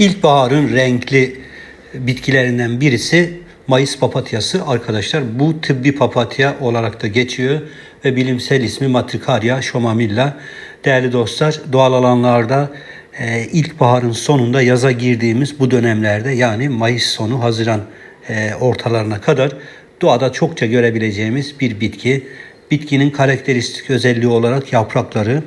İlkbaharın renkli bitkilerinden birisi Mayıs papatyası arkadaşlar. Bu tıbbi papatya olarak da geçiyor ve bilimsel ismi Matricaria shomamilla. Değerli dostlar doğal alanlarda e, ilkbaharın sonunda yaza girdiğimiz bu dönemlerde yani Mayıs sonu Haziran e, ortalarına kadar doğada çokça görebileceğimiz bir bitki. Bitkinin karakteristik özelliği olarak yaprakları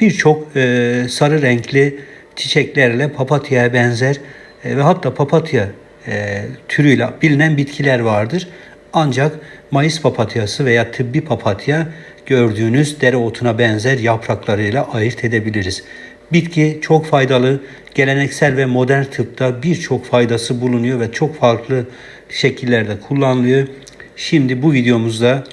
birçok e, sarı renkli çiçeklerle papatyaya benzer e, ve hatta papatya e, türüyle bilinen bitkiler vardır. Ancak Mayıs papatyası veya tıbbi papatya gördüğünüz dereotuna benzer yapraklarıyla ayırt edebiliriz. Bitki çok faydalı. Geleneksel ve modern tıpta birçok faydası bulunuyor ve çok farklı şekillerde kullanılıyor. Şimdi bu videomuzda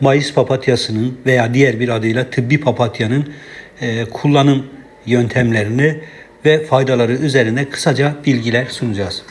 Mayıs papatyasının veya diğer bir adıyla tıbbi papatyanın e, kullanım yöntemlerini ve faydaları üzerine kısaca bilgiler sunacağız.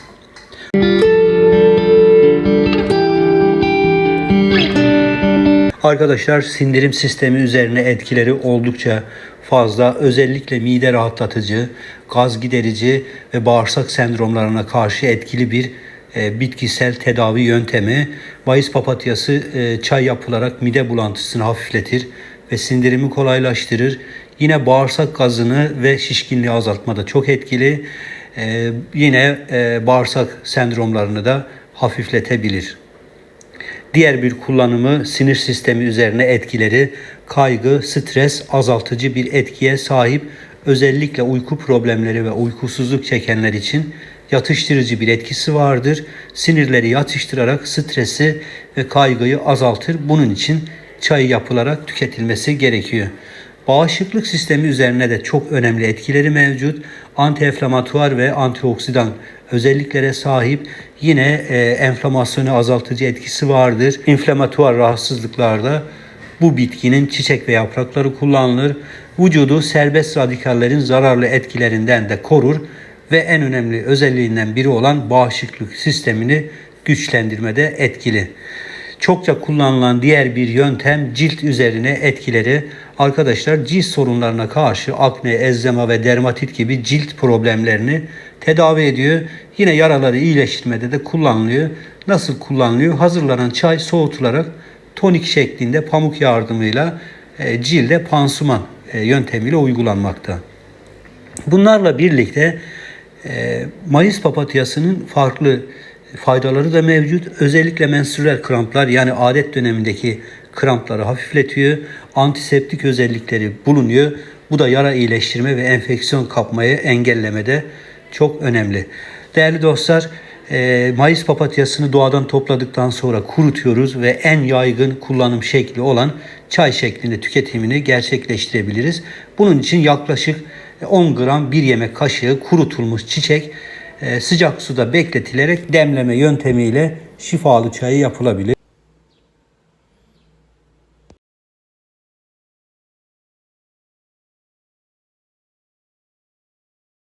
Arkadaşlar sindirim sistemi üzerine etkileri oldukça fazla. Özellikle mide rahatlatıcı, gaz giderici ve bağırsak sendromlarına karşı etkili bir e, bitkisel tedavi yöntemi. Mayıs papatyası e, çay yapılarak mide bulantısını hafifletir ve sindirimi kolaylaştırır. Yine bağırsak gazını ve şişkinliği azaltmada çok etkili. E, yine e, bağırsak sendromlarını da hafifletebilir. Diğer bir kullanımı sinir sistemi üzerine etkileri kaygı, stres azaltıcı bir etkiye sahip özellikle uyku problemleri ve uykusuzluk çekenler için yatıştırıcı bir etkisi vardır. Sinirleri yatıştırarak stresi ve kaygıyı azaltır. Bunun için çay yapılarak tüketilmesi gerekiyor. Bağışıklık sistemi üzerine de çok önemli etkileri mevcut. Antiinflamatuar ve antioksidan özelliklere sahip. Yine e, enflamasyonu azaltıcı etkisi vardır. İnflamatuar rahatsızlıklarda bu bitkinin çiçek ve yaprakları kullanılır. Vücudu serbest radikallerin zararlı etkilerinden de korur ve en önemli özelliğinden biri olan bağışıklık sistemini güçlendirmede etkili. Çokça kullanılan diğer bir yöntem cilt üzerine etkileri. Arkadaşlar cilt sorunlarına karşı akne, eczema ve dermatit gibi cilt problemlerini tedavi ediyor. Yine yaraları iyileştirmede de kullanılıyor. Nasıl kullanılıyor? Hazırlanan çay soğutularak tonik şeklinde pamuk yardımıyla e, cilde pansuman e, yöntemiyle uygulanmakta. Bunlarla birlikte e, Mayıs papatyasının farklı faydaları da mevcut. Özellikle menstrüel kramplar yani adet dönemindeki krampları hafifletiyor. Antiseptik özellikleri bulunuyor. Bu da yara iyileştirme ve enfeksiyon kapmayı engellemede çok önemli. Değerli dostlar, e, Mayıs papatyasını doğadan topladıktan sonra kurutuyoruz ve en yaygın kullanım şekli olan çay şeklinde tüketimini gerçekleştirebiliriz. Bunun için yaklaşık 10 gram bir yemek kaşığı kurutulmuş çiçek e, sıcak suda bekletilerek demleme yöntemiyle şifalı çayı yapılabilir.